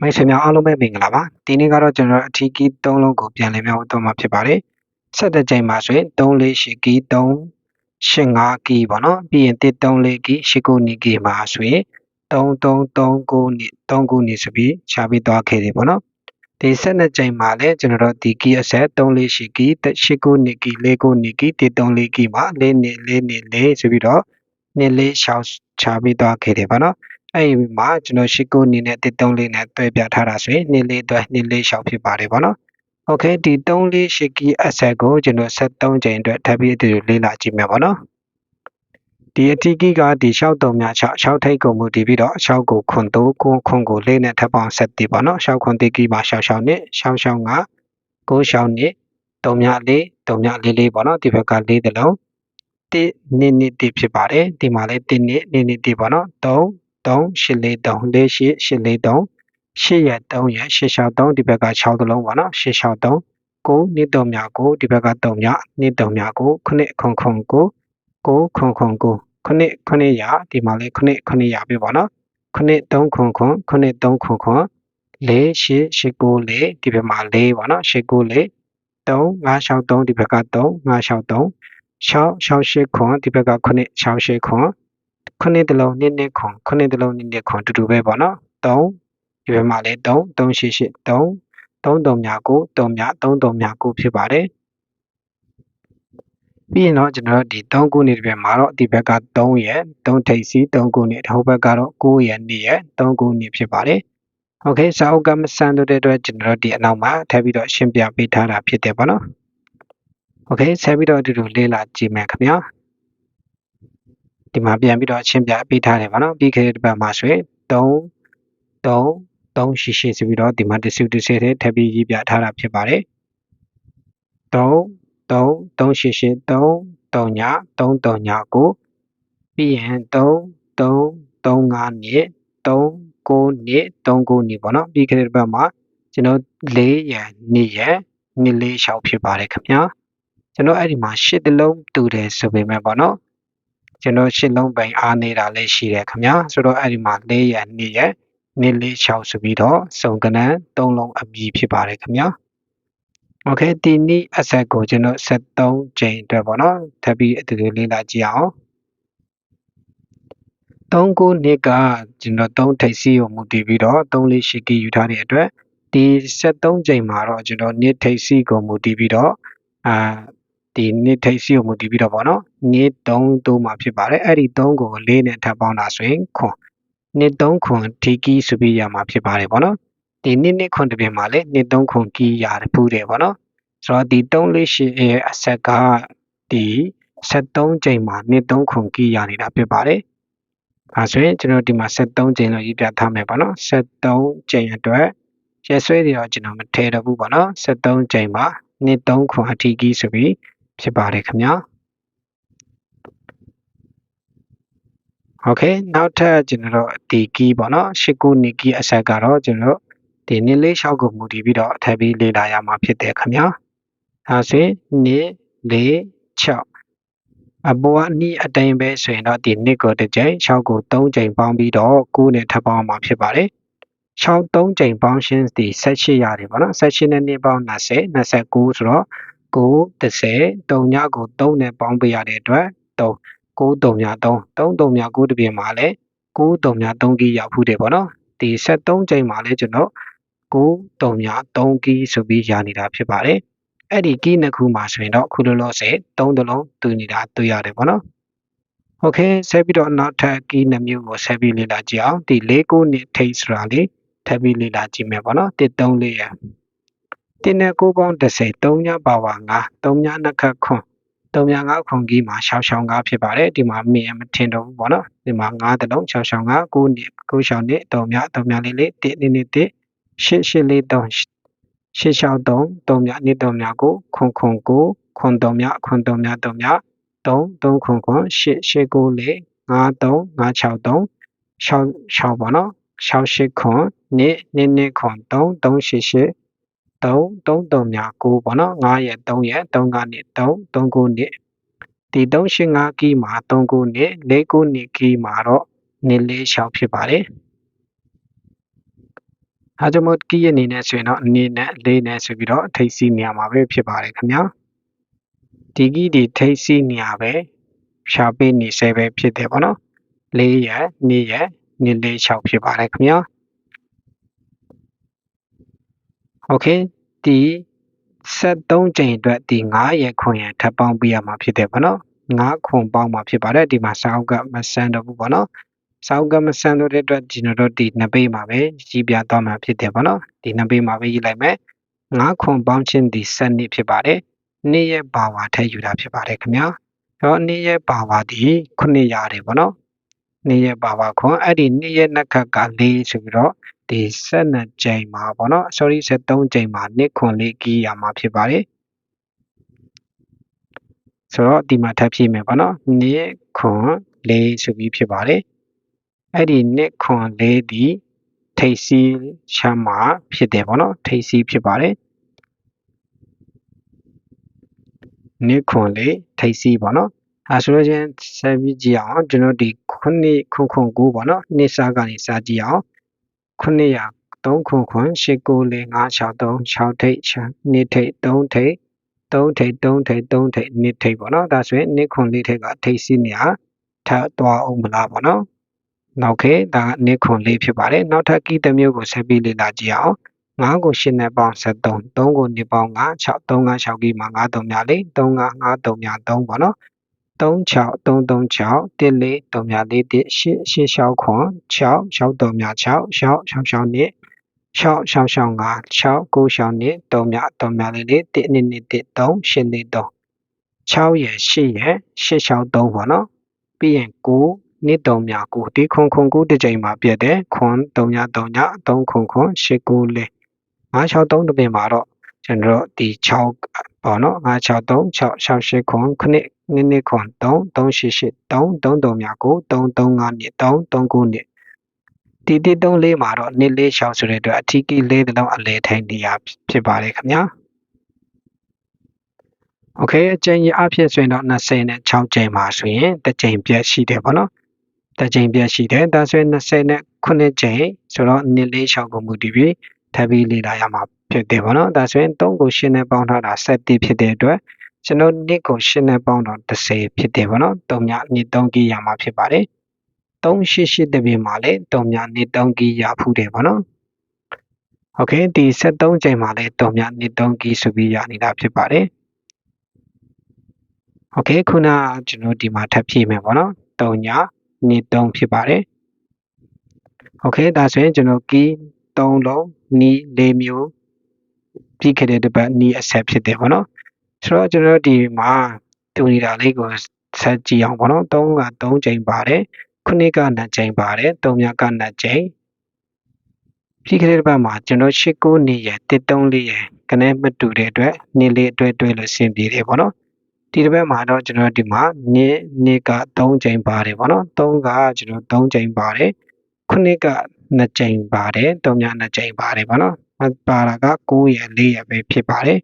မိတ်ဆွေများအားလုံးပဲမင်္ဂလာပါဒီနေ့ကတော့ကျွန်တော်အထီးကီး၃လုံးကိုပြန်လည်မြောက်တော့မှာဖြစ်ပါတယ်ဆက်တဲ့ချိန်မှာဆိုရင်3လေးရှိကီး3 8 5ကီးပေါ့နော်ပြီးရင်1 3လေးကီး8 9နီကီးမှာဆိုရင်3 3 3 9နီ3 9နီဆိုပြီးရှားပြီးသွားခဲ့တယ်ပေါ့နော်ဒီဆက်တဲ့ချိန်မှာလည်းကျွန်တော်တို့ဒီကီးအဆက်3လေးရှိကီး8 9နီကီး4 9နီကီး1 3လေးကီးမှာ4နီ4နီ4ဆိုပြီးတော့နှစ်လေးရှောက်ချပြီးသွားခဲ့တယ်ပေါ့နော် အဲ့ဒီမှာကျွန်တော်ရှိကိုအနေနဲ့တစ်တုံးလေးနဲ့တွဲပြထားတာဆိုရင်နှစ်လေးတွဲနှစ်လေးရှောက်ဖြစ်ပါတယ်ပေါ့နော်။ Okay ဒီ3လေးရှိကီအဆက်ကိုကျွန်တော်73ချိန်အတွက်ထပ်ပြီးအတူလေ့လာကြည့်မယ်ပေါ့နော်။ဒီအတိကီကဒီရှောက်တုံများ6ရှောက်ထိတ်ကုန်မှုတည်ပြီးတော့ရှောက်ကိုခွန်3ခွန်ခွန်ကိုလေးနဲ့ထပ်ပေါင်းဆက်တည်ပေါ့နော်။ရှောက်ခွန်တိကီမှာရှောက်ရှောက်နဲ့ရှောက်ရှောက်ကကိုရှောက်နဲ့တုံမြလေးတုံမြလေးလေးပေါ့နော်ဒီဘက်ကလေးတလုံး1နှစ်နှစ်တဖြစ်ပါတယ်ဒီမှာလည်း1နှစ်နှစ်နှစ်တပေါ့နော်3 3 843 48 843 8ရက်3ရက်863ဒီဘက်က6သလုံးပေါ့နော်863 9နှစ်တုံမြ9ဒီဘက်က3မြနှစ်တုံမြ9ခုနှစ်ခွန်ခွန်9 9ခွန်ခွန်9ခုနှစ်ခုနှစ်ရဒီမှာလေးခုနှစ်ခုနှစ်ရပြီပေါ့နော်ခုနှစ်3ခွန်ခွန်ခုနှစ်3ခွန်ခွန်4 8 8 9 4ဒီဘက်မှာ4ပေါ့နော်8 9 4 3 563ဒီဘက်က3 563 6 68ခွန်ဒီဘက်က9 68ခွန် ခုနှစ်တလုံးနှစ်နှစ်ခွန်ခုနှစ်တလုံးနှစ်နှစ်ခွန်တူတူပဲပေါ့နော်3ဒီဘက်မှာလည်း3 388 3 33မြ9 3မြ33မြ9ဖြစ်ပါတယ်ပြီးရင်တော့ကျွန်တော်တို့ဒီ3ခုနှစ်ဒီဘက်မှာတော့ဒီဘက်က3ရယ်3ထိပ်စီ3ခုနှစ်ဟိုဘက်ကတော့9ရယ်2ရယ်3ခုနှစ်ဖြစ်ပါတယ်โอเคစာအုပ်ကမစံတို့တဲ့အတွက်ကျွန်တော်တို့ဒီအနောက်မှာထပ်ပြီးတော့ရှင်းပြပေးထားတာဖြစ်တယ်ပေါ့နော်โอเคဆက်ပြီးတော့ဒီလိုလေ့လာကြည့်မယ်ခင်ဗျာ ဒီမှာပြန်ပြီးတော့ရှင်းပြပေးထားတယ်ဗောနော်ပြီးခဲ့တဲ့ဘက်မှာဆိုရင်3 3 3ရှိရှိဆိုပြီးတော့ဒီမှာ distribution တွေထပ်ပြီးရေးပြထားတာဖြစ်ပါတယ်3 3 3ရှိရှိ3 3ည3 3ညကိုပြီးရင်3 3 3 5နှစ်3 9နှစ်3 9နှစ်ပေါ့နော်ပြီးခဲ့တဲ့ဘက်မှာကျွန်တော်4ရန်2ရန်2 4 6ဖြစ်ပါတယ်ခင်ဗျာကျွန်တော်အဲ့ဒီမှာ8တလုံးတူတယ်ဆိုပေမဲ့ပေါ့နော် ကျွန်တော်ရှစ်လုံးပိုင်အားနေတာလည်းရှိတယ်ခင်ဗျာဆိုတော့အဲ့ဒီမှာ၄ရက်၄ရက်နေ့လေး6ဆိုပြီးတော့စုံကနန်း၃လုံးအပြီးဖြစ်ပါတယ်ခင်ဗျာ Okay ဒီနေ့အဆက်ကိုကျွန်တော်73ချိန်အတွက်ပေါ့နော်ထပ်ပြီးအတူတူလေ့လာကြည့်အောင်3ခုနှစ်ကကျွန်တော်3ထိပ်စီကိုမူတည်ပြီးတော့3လေးရှိကယူထားတဲ့အတွက်ဒီ73ချိန်မှာတော့ကျွန်တော်နှစ်ထိပ်စီကိုမူတည်ပြီးတော့အာ ဒီနှစ်ထိပ်စီကိုမူတည်ပြီးတော့ပေါ့နော်နှစ်3တိုးမှာဖြစ်ပါတယ်အဲ့ဒီ3ကို4နဲ့ထပ်ပေါင်းတာဆိုရင်ခွန်နှစ်3ခွန်ဒီကီးဆိုပြီးရမှာဖြစ်ပါတယ်ပေါ့နော်ဒီနှစ်နှစ်ခွန်တစ်ပြင်မှာလေနှစ်3ခွန်ကီးရဖူးတယ်ပေါ့နော်ဆိုတော့ဒီ3လေးရှိရဲ့အဆက်ကဒီ73ချိန်မှာနှစ်3ခွန်ကီးရနေတာဖြစ်ပါတယ်အဲဆိုရင်ကျွန်တော်ဒီမှာ73ချိန်လို့ရေးပြထားမယ်ပေါ့နော်73ချိန်အတွက်ကျဆွဲတွေတော့ကျွန်တော်မထည့်တော့ဘူးပေါ့နော်73ချိန်မှာနှစ်3ခွန်အထီးကီးဆိုပြီး ဖြစ်ပါတယ်ခင်ဗျာ okay နောက်ထပ်ကျွန်တော်တို့ဒီကီးပေါ့နော်ရှစ်ကိုနီကီးအဆက်ကတော့ကျွန်တော်တို့ဒီနည်းလေးရှောက်ကိုမူတည်ပြီးတော့အထပ်ပြီးလေ့လာရမှာဖြစ်တယ်ခင်ဗျာဒါဆိုရင်နည်းလေး6အပေါ်ကနီးအတိုင်းပဲဆိုရင်တော့ဒီနှစ်ကိုတစ်ကြိမ်6ကို3ကြိမ်ပေါင်းပြီးတော့9နဲ့ထပ်ပေါင်းမှာဖြစ်ပါတယ်6 3ကြိမ်ပေါင်းရှင်းဒီ18ရတယ်ပေါ့နော်18နဲ့2ပေါင်း20 29ဆိုတော့ 9 30 3ညကို3နဲ့ပေါင်းပေးရတဲ့အတွက်3 9 3ည3 3 3ည9တပြင်မှာလည်း9 3ည3ကီးရောက်ဖူးတယ်ပေါ့နော်ဒီ73ကြိမ်မှာလည်းကျွန်တော်9 3ည3ကီးဆိုပြီးရနေတာဖြစ်ပါတယ်အဲ့ဒီကီးနှစ်ခုမှာဆိုရင်တော့ခုလောလောဆယ်3တလုံးတူနေတာတွေ့ရတယ်ပေါ့နော်โอเคဆက်ပြီးတော့နောက်ထပ်ကီးနှစ်မျိုးကိုဆက်ပြီးလေ့လာကြည့်အောင်ဒီ၄ခုနှစ်ထိတ်ဆိုတာလေးထပ်ပြီးလေ့လာကြည့်မယ်ပေါ့နော်1 3 4ရ တင်းနဲ့9ပေါင်း30 3ညပါဝါ9 3ညနှစ်ခတ်ခွန်3ည9ခွန်ကြီးမှာရှောင်းရှောင်း9ဖြစ်ပါတယ်ဒီမှာမင်းမထင်တော့ဘူးပေါ့နော်ဒီမှာ9တလုံးရှောင်းရှောင်း9 9နှစ်9ရှောင်းနှစ်3ည3ညလေးလေး1နှစ်နှစ်1 8 8လေး3 8ရှောင်း3 3ညနှစ်3ညကိုခွန်ခွန်9ခွန်3ညခွန်3ည3ည3 3ခွန်ခွန်8 8 9လေး5 3 5 6 3 6 6ပေါ့နော်6 8ခွန်နှစ်နှစ်နှစ်ခွန်3 3 8 8 3 3 3မြ9ပေါ့နော်9ရက်3ရက်3ကနေ3 3ခုနှစ်ဒီ385ကီးမှာ3ခုနှစ်4ခုနှစ်ကီးမှာတော့နှစ်လေး6ဖြစ်ပါတယ် အဲကြောင့်မို့ key အနေနဲ့ဆိုရင်တော့အနေနဲ့လေးနဲ့ဆိုပြီးတော့ထိတ်စီးနေရမှာပဲဖြစ်ပါတယ်ခင်ဗျာဒီ key ဒီထိတ်စီးနေရပဲရှာပေးနေဆဲပဲဖြစ်တယ်ပေါ့နော်လေးရနေရနေလေး6ဖြစ်ပါတယ်ခင်ဗျာโอเค ဒီ73ကြိမ်အတွက်ဒီ9ရခွန်ရထပ်ပေါင်းပြရမှာဖြစ်တယ်ပေါ့နော်9ခွန်ပေါင်းမှာဖြစ်ပါတယ်ဒီမှာစာအုပ်ကမဆန်းတော့ဘူးပေါ့နော်စာအုပ်ကမဆန်းတော့တဲ့အတွက်ကျွန်တော်တို့ဒီနှစ်ပေးမှာပဲကြီးပြသွားမှာဖြစ်တယ်ပေါ့နော်ဒီနှစ်ပေးမှာပဲရေးလိုက်မယ်9ခွန်ပေါင်းခြင်းဒီ7နှစ်ဖြစ်ပါတယ်နေ့ရဲ့ဘာဝထည့်ယူတာဖြစ်ပါတယ်ခင်ဗျာတော့နေ့ရဲ့ဘာဝဒီ9ရတယ်ပေါ့နော်နေ့ရဲ့ဘာဝခွန်အဲ့ဒီနေ့ရဲ့နှက်ခတ်က4ဆိုပြီးတော့ ဒီ12ကြိမ်မှာပေါ့နော် sorry 73ကြိမ်မှာနှစ်ခွန်လေးကီးရမှာဖြစ်ပါတယ်ဆိုတော့ဒီမှာထပ်ဖြည့်မယ်ပေါ့နော်နှစ်ခွန်လေးဆိုပြီးဖြစ်ပါတယ်အဲ့ဒီနှစ်ခွန်လေးဒီထိတ်စီးချမ်းမှာဖြစ်တယ်ပေါ့နော်ထိတ်စီးဖြစ်ပါတယ်နှစ်ခွန်လေးထိတ်စီးပေါ့နော်အဲဆိုလို့ချင်းဆက်ပြီးကြည့်အောင်ကျွန်တော်ဒီခုနှစ်ခုခွန်9ပေါ့နော်နှစ်စားကနေစားကြည့်အောင် 900 3ခွန်ခွန်8 9 4 5 6 3 6ထိတ်2ထိတ်3ထိတ်3ထိတ်3ထိတ်3ထိတ်2ထိတ်ပေါ့နော်ဒါဆိုရင်2ခွန်4ထိတ်ကထိတ်စီးနေရထပ်သွားအောင်မလားပေါ့နော်နောက်ခေဒါက2ခွန်4ဖြစ်ပါတယ်နောက်ထပ်ကီးတစ်မျိုးကိုဆက်ပြီးလေ့လာကြည့်အောင်9ကို8နဲ့ပေါင်း73 3ကို2ပေါင်း9 6 3 9 6ကီးမှာ9 3များ4 3 9 5 3များ3ပေါ့နော် 36 336 14 34 1 8 8 6ခွန်6 6 3များ6 6 6 6နှစ်6 6 6 5 6 9 6 2 3မြ3မြလေးလေး1နှစ်နှစ်1 3 8နှစ်3 6ရယ်8ရယ်8 6 3ပေါ့နော်ပြီးရင်9နှစ်3မြ9ဒီခွန်ခွန်9တစ်ကြိမ်မှာပြည့်တယ်ခွန်3ည3ည3ခွန်ခွန်8 9 4 5 6 3တစ်ပင်မှာတော့ ကျွန်တော်တို့ဒီ6ပေါ့နော်5 6 3 6 6 8ခွန်9နှစ်နှစ်ခွန်3 3 8 8 3 3 3မြ9 3 3 5နှစ်3 3 9နှစ်တီတီတုံးလေးမှာတော့နှစ်လေးရှောက်ဆိုတဲ့အတွက်အထီးကီလေးတစ်လုံးအလဲထိုင်နေရဖြစ်ပါတယ်ခင်ဗျာโอเคအကျဉ်းကြီးအဖြစ်ဆိုရင်တော့26ကြိမ်ပါဆိုရင်တစ်ကြိမ်ပြည့်ရှိတယ်ပေါ့နော်တစ်ကြိမ်ပြည့်ရှိတယ်ဒါဆိုရင်29ကြိမ်ဆိုတော့နှစ်လေးရှောက်ကိုမူတည်ပြီး ထပ်ပြီးလေ့လာရမှာဖြစ်တယ်ပေါ့နော်ဒါဆိုရင်3ကို8နဲ့ပေါင်းထားတာ7ဖြစ်တဲ့အတွက်ကျွန်တော်နှစ်ကို8နဲ့ပေါင်းတော့30ဖြစ်တယ်ပေါ့နော်3ညနှစ်3ကီးရမှာဖြစ်ပါတယ်388တပင်မှာလည်းတုံမြနှစ်3ကီးရဖူးတယ်ပေါ့နော်โอเคဒီ73ချိန်မှာလည်းတုံမြနှစ်3ကီးဆိုပြီးရနေတာဖြစ်ပါတယ်โอเคခုနကျွန်တော်ဒီမှာထပ်ဖြည့်မယ်ပေါ့နော်တုံညနှစ်3ဖြစ်ပါတယ်โอเคဒါဆိုရင်ကျွန်တော်ကီး 3လုံးနီး4မျိုးပြီးခဲ့တဲ့တစ်ပတ်နီးအဆက်ဖြစ်တယ်ပေါ့နော်ဆိုတော့ကျွန်တော်ဒီမှာတူနေတာလေးကိုဆက်ကြည့်အောင်ပေါ့နော်3က3ချိန်ပါတယ်ခုနှစ်ကနှစ်ကြိမ်ပါတယ်သုံးမြကနှစ်ကြိမ်ပြီးခဲ့တဲ့ဘက်မှာကျွန်တော်၈၉နေရ134ရကနေမတူတဲ့အတွက်နေလေးအတွက်တွဲလို့ဆင်ပြေတယ်ပေါ့နော်ဒီတစ်ပတ်မှာတော့ကျွန်တော်ဒီမှာနေနေက3ကြိမ်ပါတယ်ပေါ့နော်3ကကျွန်တော်3ကြိမ်ပါတယ်ခု နှစ်က2ကြိမ်ပါတယ်3မြ2ကြိမ်ပါတယ်ပေါ့နော်ပါတာက9ရ4ရပဲဖြစ်ပါတယ်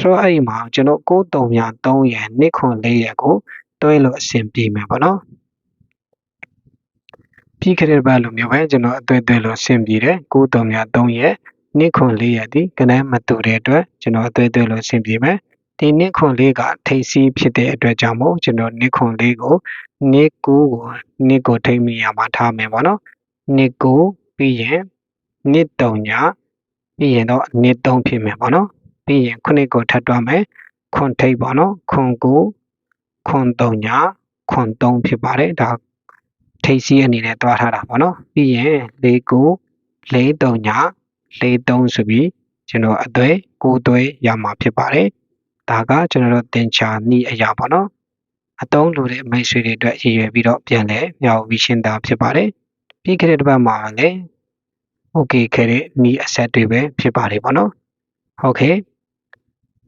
ဆိုတော့အဲ့ဒီမှာကျွန်တော်9 3မြ3ရ2ခွန်4ရကိုတွဲလို့အဆင်ပြေမယ်ပေါ့နော်ပြီးခဲ့တဲ့ဘက်လိုမျိုးပဲကျွန်တော်အသွဲသွဲလို့ဆင်ပြေတယ်93မြ3ရဲ့နှစ်ခွန်4ရဲ့ဒီကနန်းမတူတဲ့အတွက်ကျွန်တော်အသွဲသွဲလို့ဆင်ပြေမယ်ဒီနှစ်ခွန်4ကထိတ်စီးဖြစ်တဲ့အတွက်ကြောင့်မို့ကျွန်တော်နှစ်ခွန်4ကိုနှစ်9ကိုနှစ်ကိုထိတ်မိရမှာထားမယ်ပေါ့နော် နှစ်9ပြီးရင်နှစ်3ညပြီးရင်တော့နှစ်3ဖြစ်မယ်ပေါ့နော်ပြီးရင်ခုနှစ်ကိုထပ်တွားမယ်ခွန်ထိတ်ပေါ့နော်ခွန်9ခွန်3ညခွန်3ဖြစ်ပါတယ်ဒါထိပ်စီးအနေနဲ့တွားထားတာပေါ့နော်ပြီးရင်၄ကို၄3ည၄3ဆိုပြီးကျွန်တော်အသွဲကိုသွဲရမှာဖြစ်ပါတယ်ဒါကကျွန်တော်တို့သင်္ချာနီးအရာပေါ့နော်အတုံးလိုတဲ့မိတ်ဆွေတွေအတွက်ရည်ရွယ်ပြီးတော့ပြန်လဲမြောက်ပြီးရှင်းတာဖြစ်ပါတယ် ပြီးခဲ့တဲ့တစ်ပတ်မှာလည်းဟုတ်ကဲ့ခဲ့တဲ့နီးအဆက်တွေပဲဖြစ်ပါတယ်ပေါ့နော်ဟုတ်ကဲ့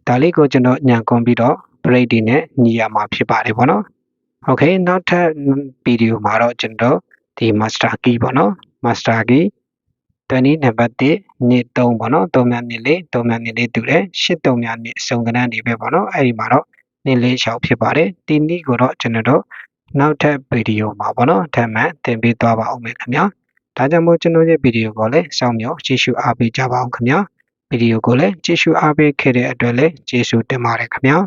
ဒါလေးကိုကျွန်တော်ညံကုန်ပြီးတော့ break တွေနဲ့ညီရမှာဖြစ်ပါတယ်ပေါ့နော်ဟုတ်ကဲ့နောက်ထပ် video မှာတော့ကျွန်တော်ဒီ master key ပေါ့နော် master key တနည်းနံပါတ်1နေ့3ပေါ့နော်3များနေ့လေး3များနေ့လေးတူတယ်8 3များနေ့အစုံကဏ္ဍနေပဲပေါ့နော်အဲ့ဒီမှာတော့နေ့လေးရှောက်ဖြစ်ပါတယ်ဒီနေ့ကိုတော့ကျွန်တော်တို့ နောက်ထပ်ဗီဒီယိုမှာပေါ့နော်ထပ်မံသင်ပေးသွားပါအောင်မယ်ခင်ဗျာဒါကြောင့်မို့ကျွန်တော်ရဲ့ဗီဒီယိုကိုလည်းစောင့်မျှော်ကြည့်ရှုအားပေးကြပါအောင်ခင်ဗျာဗီဒီယိုကိုလည်းကြည့်ရှုအားပေးခဲ့တဲ့အတွက်လည်းကျေးဇူးတင်ပါတယ်ခင်ဗျာ